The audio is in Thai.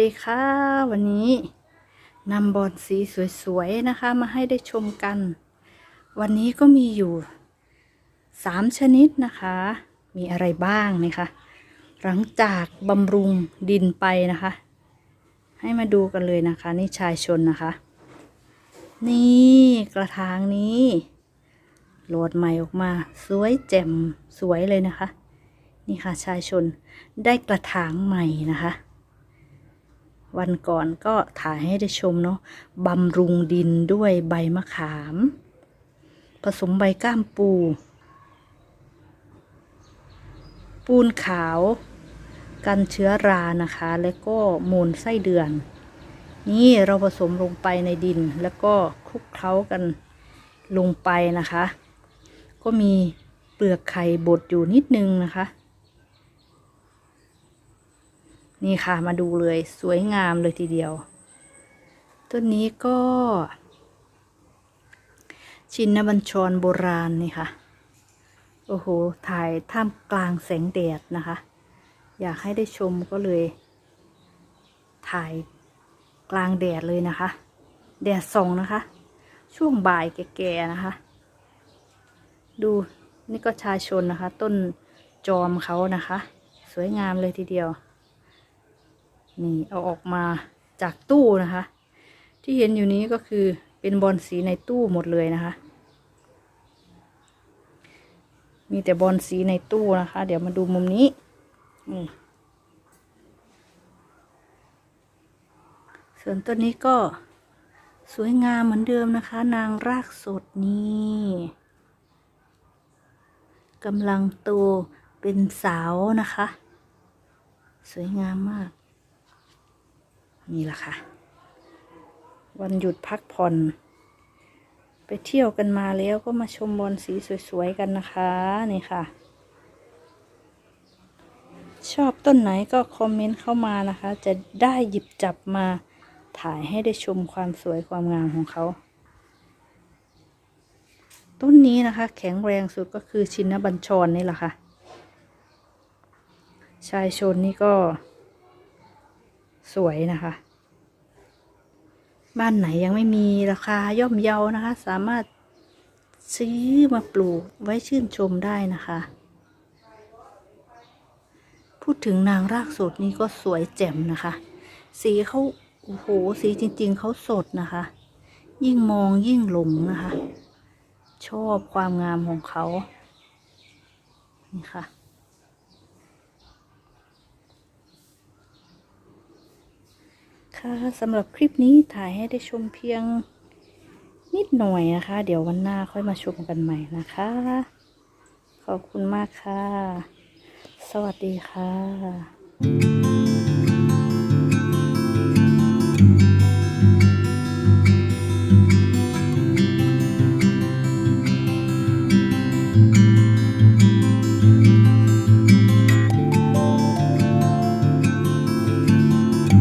ดีค่ะ วันนี้นำบอลสีสวยๆนะคะ มาให้ได้ชมกัน วันนี้ก็มีอยู่สามชนิดนะคะ มีอะไรบ้างนะคะหลังจากบำรุงดินไปนะคะ ให้มาดูกันเลยนะคะ นี่ชายชนนะคะ นี่กระถางนี้โหลดใหม่ออกมา สวยแจ่มสวยเลยนะคะ นี่ค่ะชายชนได้กระถางใหม่นะคะ วันก่อนก็ถ่ายให้ได้ชมเนาะบำรุงดินด้วยใบมะขาม ผสมใบก้ามปู ปูนขาว กันเชื้อรานะคะ แล้วก็มูลไส้เดือน นี่เราผสมลงไปในดินแล้วก็คลุกเคล้ากันลงไปนะคะ ก็มีเปลือกไข่บดอยู่นิดนึงนะคะ นี่ค่ะมาดูเลยสวยงามเลยทีเดียว ต้นนี้ก็ ชินบัญชรโบราณนี่ค่ะ โอ้โห ถ่ายท่ามกลางแสงแดดนะคะ อยากให้ได้ชมก็เลย ถ่ายกลางแดดเลยนะคะ แดดส่องนะคะ ช่วงบ่ายแก่ๆนะคะ ดูนี่ก็ชายชนนะคะ ต้นจอมเขานะคะ สวยงามเลยทีเดียว นี่เอาออกมาจากตู้นะคะ ที่เห็นอยู่นี้ก็คือเป็นบอลสีในตู้หมดเลยนะคะ มีแต่บอลสีในตู้นะคะ เดี๋ยวมาดูมุมนี้นี่ส่วนต้นนี้ก็สวยงามเหมือนเดิมนะคะ นางรากสดนี่กำลังโตเป็นสาวนะคะ สวยงามมาก นี่แหละค่ะ วันหยุดพักผ่อน ไปเที่ยวกันมาแล้วก็มาชมบอลสีสวยๆกันนะคะนี่ค่ะ ชอบต้นไหนก็คอมเมนต์เข้ามานะคะ จะได้หยิบจับมาถ่ายให้ได้ชมความสวยความงามของเขา ต้นนี้นะคะ แข็งแรงสุดก็คือชินบัญชรนี่แหละค่ะ ชายชนนี่ก็ สวยนะคะ บ้านไหนยังไม่มีราคาย่อมเยานะคะ สามารถซื้อมาปลูกไว้ชื่นชมได้นะคะ พูดถึงนางรากสดนี่ก็สวยแจ่มนะคะ สีเขาโอ้โหสีจริง ๆเขาสดนะคะ ยิ่งมองยิ่งหลงนะคะ ชอบความงามของเขานี่ค่ะคะสำหรับคลิปนี้ถ่ายให้ได้ชมเพียงนิดหน่อยนะคะ เดี๋ยววันหน้าค่อยมาชมกันใหม่นะคะ ขอบคุณมากค่ะ สวัสดีค่ะ